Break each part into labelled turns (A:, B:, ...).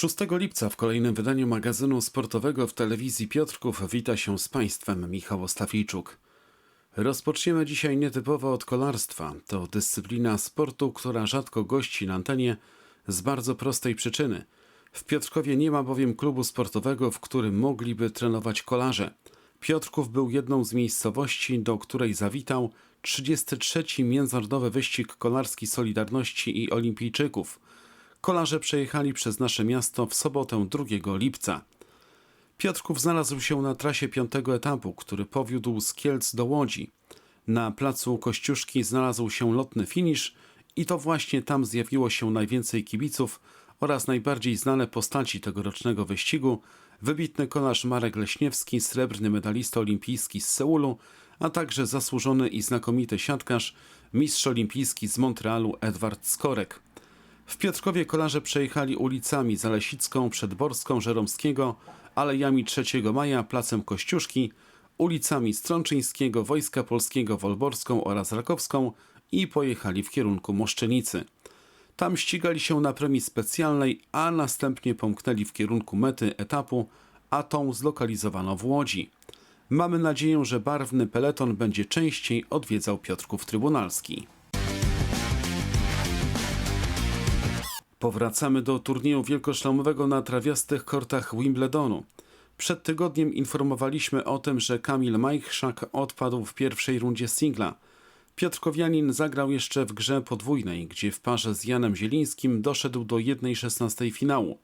A: 6 lipca w kolejnym wydaniu magazynu sportowego w telewizji Piotrków wita się z Państwem Michał Ostafijczuk. Rozpoczniemy dzisiaj nietypowo od kolarstwa. To dyscyplina sportu, która rzadko gości na antenie z bardzo prostej przyczyny. W Piotrkowie nie ma bowiem klubu sportowego, w którym mogliby trenować kolarze. Piotrków był jedną z miejscowości, do której zawitał 33. Międzynarodowy Wyścig Kolarski Solidarności i Olimpijczyków. Kolarze przejechali przez nasze miasto w sobotę 2 lipca. Piotrków znalazł się na trasie piątego etapu, który powiódł z Kielc do Łodzi. Na placu Kościuszki znalazł się lotny finisz i to właśnie tam zjawiło się najwięcej kibiców oraz najbardziej znane postaci tegorocznego wyścigu, wybitny kolarz Marek Leśniewski, srebrny medalista olimpijski z Seulu, a także zasłużony i znakomity siatkarz, mistrz olimpijski z Montrealu Edward Skorek. W Piotrkowie kolarze przejechali ulicami Zalesicką, Przedborską, Żeromskiego, alejami 3 Maja, Placem Kościuszki, ulicami Strączyńskiego, Wojska Polskiego, Wolborską oraz Rakowską i pojechali w kierunku Moszczenicy. Tam ścigali się na premii specjalnej, a następnie pomknęli w kierunku mety etapu, a tą zlokalizowano w Łodzi. Mamy nadzieję, że barwny peleton będzie częściej odwiedzał Piotrków Trybunalski. Powracamy do turnieju wielkoszlemowego na trawiastych kortach Wimbledonu. Przed tygodniem informowaliśmy o tym, że Kamil Majchrzak odpadł w pierwszej rundzie singla. Piotrkowianin zagrał jeszcze w grze podwójnej, gdzie w parze z Janem Zielińskim doszedł do 1.16 finału.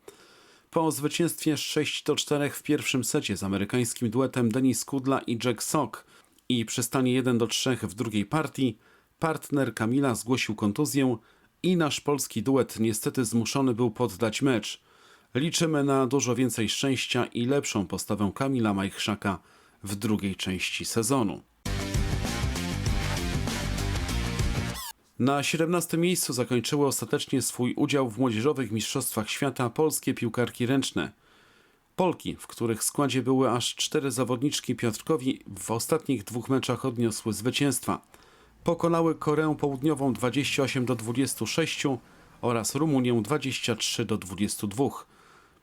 A: Po zwycięstwie 6 do 4 w pierwszym secie z amerykańskim duetem Denis Kudla i Jack Sock i przy stanie 1 do 3 w drugiej partii, partner Kamila zgłosił kontuzję i nasz polski duet niestety zmuszony był poddać mecz. Liczymy na dużo więcej szczęścia i lepszą postawę Kamila Majchrzaka w drugiej części sezonu. Na 17 miejscu zakończyły ostatecznie swój udział w młodzieżowych mistrzostwach świata polskie piłkarki ręczne. Polki, w których składzie były aż cztery zawodniczki Piotrkowi, w ostatnich dwóch meczach odniosły zwycięstwa. Pokonały Koreę Południową 28 do 26 oraz Rumunię 23 do 22.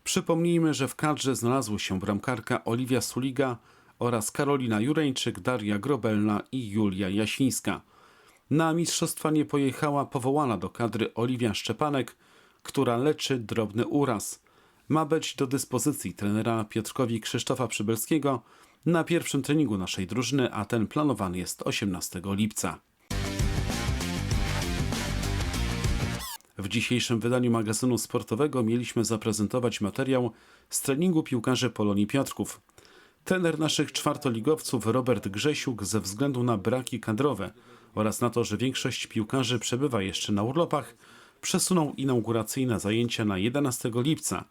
A: Przypomnijmy, że w kadrze znalazły się bramkarka Oliwia Suliga oraz Karolina Jureńczyk, Daria Grobelna i Julia Jasińska. Na mistrzostwa nie pojechała powołana do kadry Oliwia Szczepanek, która leczy drobny uraz. Ma być do dyspozycji trenera Piotrkowi Krzysztofa Przybylskiego na pierwszym treningu naszej drużyny, a ten planowany jest 18 lipca. W dzisiejszym wydaniu magazynu sportowego mieliśmy zaprezentować materiał z treningu piłkarzy Polonii Piotrków. Trener naszych czwartoligowców Robert Grzesiuk ze względu na braki kadrowe oraz na to, że większość piłkarzy przebywa jeszcze na urlopach, przesunął inauguracyjne zajęcia na 11 lipca.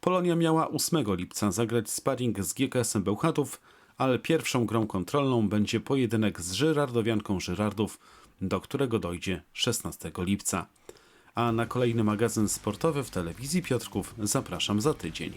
A: Polonia miała 8 lipca zagrać sparring z GKS-em Bełchatów, ale pierwszą grą kontrolną będzie pojedynek z Żyrardowianką Żyrardów, do którego dojdzie 16 lipca. A na kolejny magazyn sportowy w telewizji Piotrków zapraszam za tydzień.